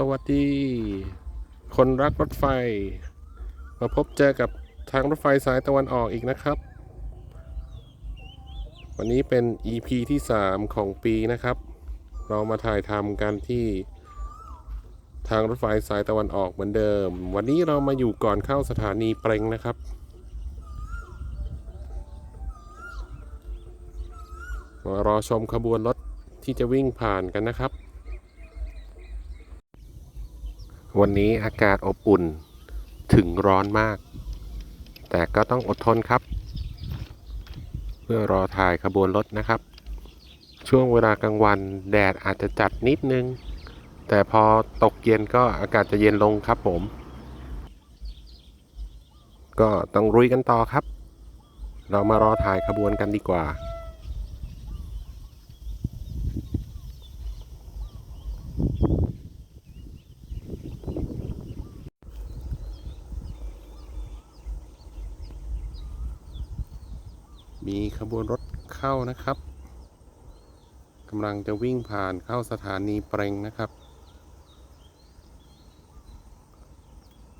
สวัสดี คนรักรถไฟ มาพบเจอกับทางรถไฟสายตะวันออกอีกนะครับ วันนี้เป็น EP ที่ 3 ของปีนะครับ เรามาถ่ายทำกันที่ทางรถไฟสายตะวันออกเหมือนเดิม วันนี้เรามาอยู่ก่อนเข้าสถานีเปรงนะครับ มารอชมขบวนรถที่จะวิ่งผ่านกันนะครับ วันนี้อากาศอบอุ่นถึงร้อนมาก แต่ก็ต้องอดทนครับ เพื่อรอถ่ายขบวนรถนะครับ ช่วงเวลากลางวันแดดอาจจะจัดนิดนึง แต่พอตกเย็นก็อากาศจะเย็นลงครับผม ก็ต้องรุยกันต่อครับ เรามารอถ่ายขบวนกันดีกว่า มี ขบวนรถเข้านะครับกำลังจะวิ่งผ่านเข้าสถานีเปรงนะครับ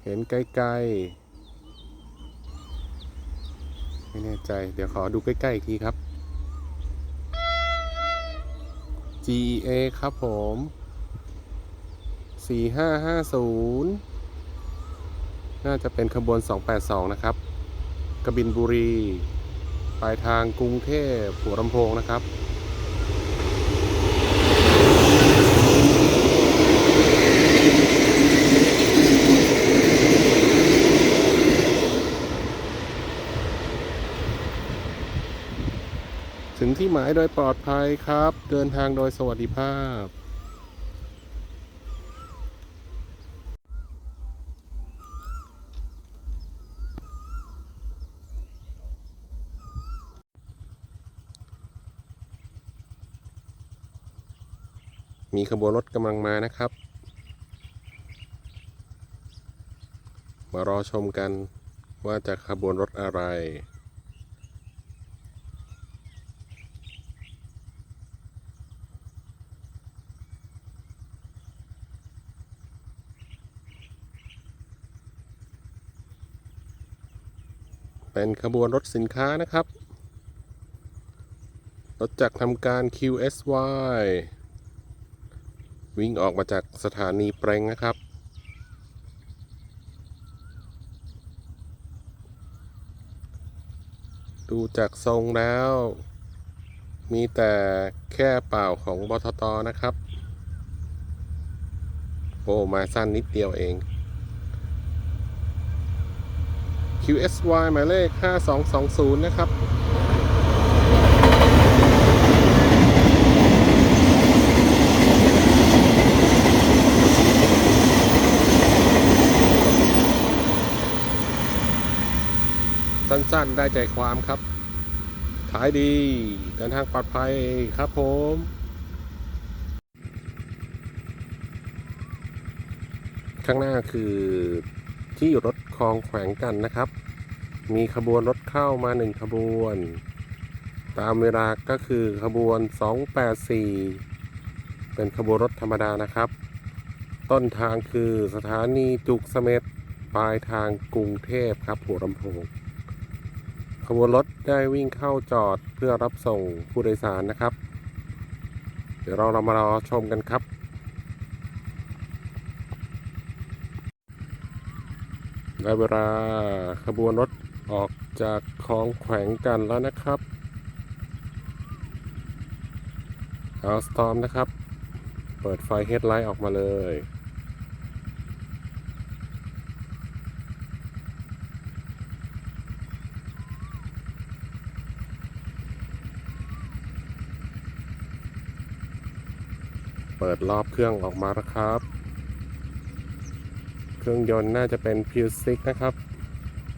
เห็นไกลๆ ไม่แน่ใจ เดี๋ยวขอดูใกล้ๆอีกทีครับ GEA ครับผม 4550 น่าจะเป็นขบวน 282 นะครับ กบินบุรี ปลายทางกรุงเทพหัวลำโพงนะครับถึงที่หมายโดยปลอดภัยครับ เดินทางโดยสวัสดิภาพ มีขบวนรถกำลังมานะครับ มารอชมกันว่าจะขบวนรถอะไร เป็นขบวนรถสินค้านะครับ รถจักรทำการ QSY วิ่งออกมาจากสถานีเปรงนะครับ ดูจากทรงแล้ว มีแต่แค่เปล่าของบทตนะครับ โอ้มาสั้นนิดเดียวเอง QSY หมายเลข 5220 นะครับ สั้น ๆ ได้ใจความครับท้ายดี เดินทางปลอดภัยครับผมข้างหน้าคือที่รถคลองแขวงกันนะครับ มีขบวนรถเข้ามาหนึ่งขบวน ตามเวลาก็คือขบวน 284 เป็นขบวนรถธรรมดานะครับ ต้นทางคือสถานีจุกเสม็ดปลายทางกรุงเทพครับหัวลำโพง ขบวนรถได้วิ่งเข้าจอดเพื่อรับส่งผู้โดยสารนะครับ เดี๋ยวเราเรามารอชมกันครับ ได้เวลาขบวนรถออกจากคลองแขวงกันแล้วนะครับเอาสตอมนะครับ เปิดไฟเฮดไลท์ออกมาเลย เปิดรอบเครื่องออกมาแล้วครับ เครื่องยนต์น่าจะเป็น p ิวซิกนะครับ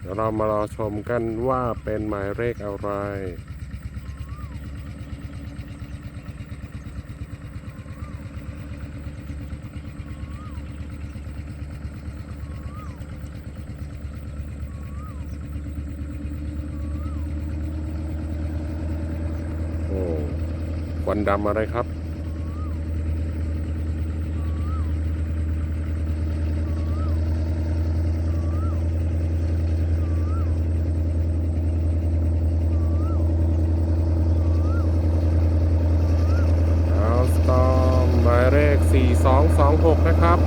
เดี๋ยวเรามารอชมกันว่าเป็นหมายเลขอะไรโอ้ควันดำอะไรครับ 6 นะครับ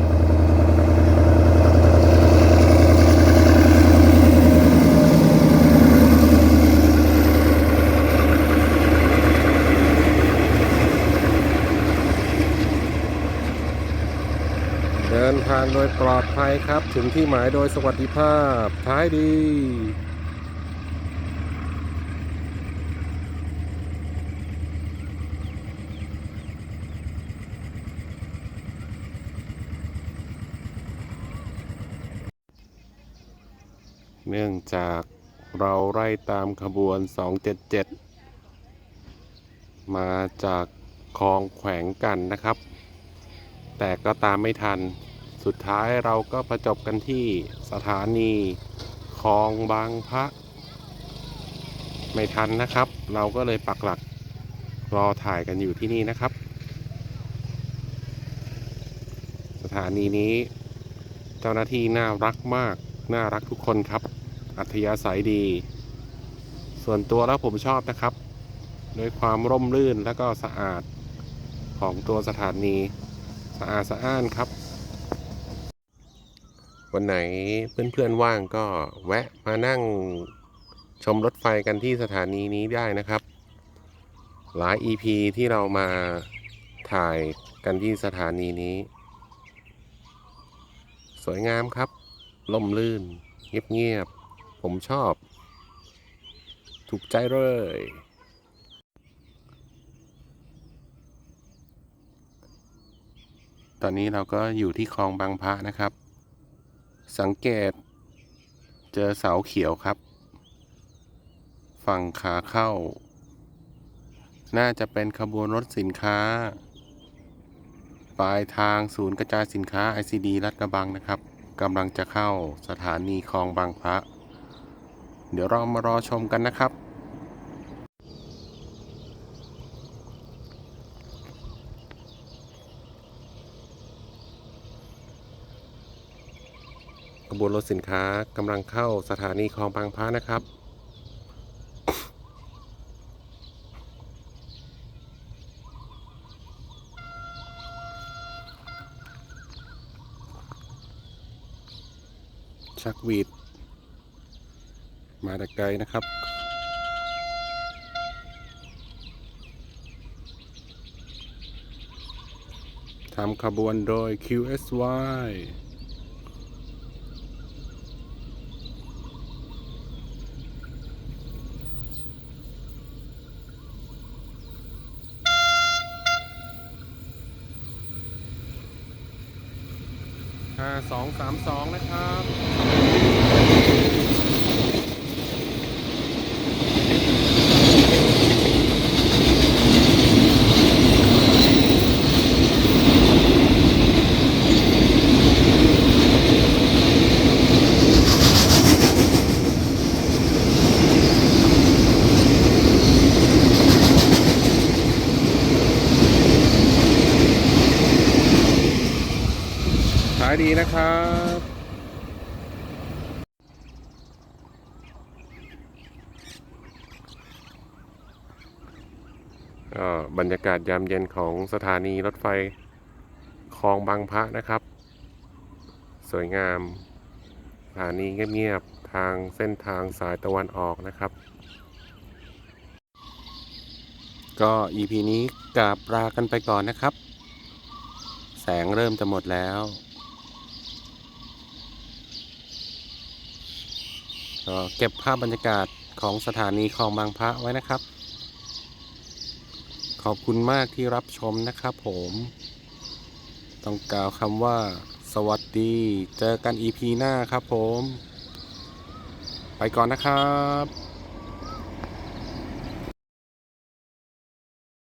เดินทางโดยปลอดภัยครับ ถึงที่หมายโดยสวัสดิภาพท้ายดี เนื่องจากเราไล่ตามขบวน 277 มาจากคลองแขวงกันนะครับ แต่ก็ตามไม่ทัน สุดท้ายเราก็ประจบกันที่สถานีคลองบางพระ ไม่ทันนะครับ เราก็เลยปักหลักรอถ่ายกันอยู่ที่นี่นะครับ สถานีนี้ เจ้าหน้าที่น่ารักมาก น่ารักทุกคนครับ อัธยาศัยดี ส่วนตัวแล้วผมชอบนะครับด้วยความร่มรื่นและก็สะอาดของตัวสถานีสะอาดสะอ้านครับ วันไหนเพื่อนๆว่างก็แวะมานั่งชมรถไฟกันที่สถานีนี้ได้นะครับ หลาย EP ที่เรามาถ่ายกันที่สถานีนี้ สวยงามครับล่มลื่น เงียบๆ ผมชอบ ถูกใจเลย ตอนนี้เราก็อยู่ที่คลองบางพระนะครับ สังเกต เจอเสาเขียวครับ ฝั่งขาเข้า น่าจะเป็นขบวนรถสินค้า ปลายทางศูนย์กระจายสินค้า ICD รัดกระบังนะครับกำลังจะเข้าสถานีคลองบางพระ เดี๋ยวเรามารอชมกันนะครับขบวนรถสินค้ากำลังเข้าสถานีคลองบางพระนะครับชักวีด มาแต่ไกลนะครับทำขบวนโดย QSY ห้าสองสามสองนะครับ นะครับบรรยากาศยามเย็นของสถานีรถไฟคลองบางพระนะครับ สวยงามสถานีเงียบๆทางเส้นทางสายตะวันออกนะครับ ก็ EP นี้กราบลากันไปก่อนนะครับ แสงเริ่มจะหมดแล้ว ก็เก็บภาพบรรยากาศของสถานีคลองบางพระไว้นะครับ ขอบคุณมากที่รับชมนะครับผม ต้องกล่าวคำว่า สวัสดี เจอกัน EP หน้าครับผม ไปก่อนนะครับ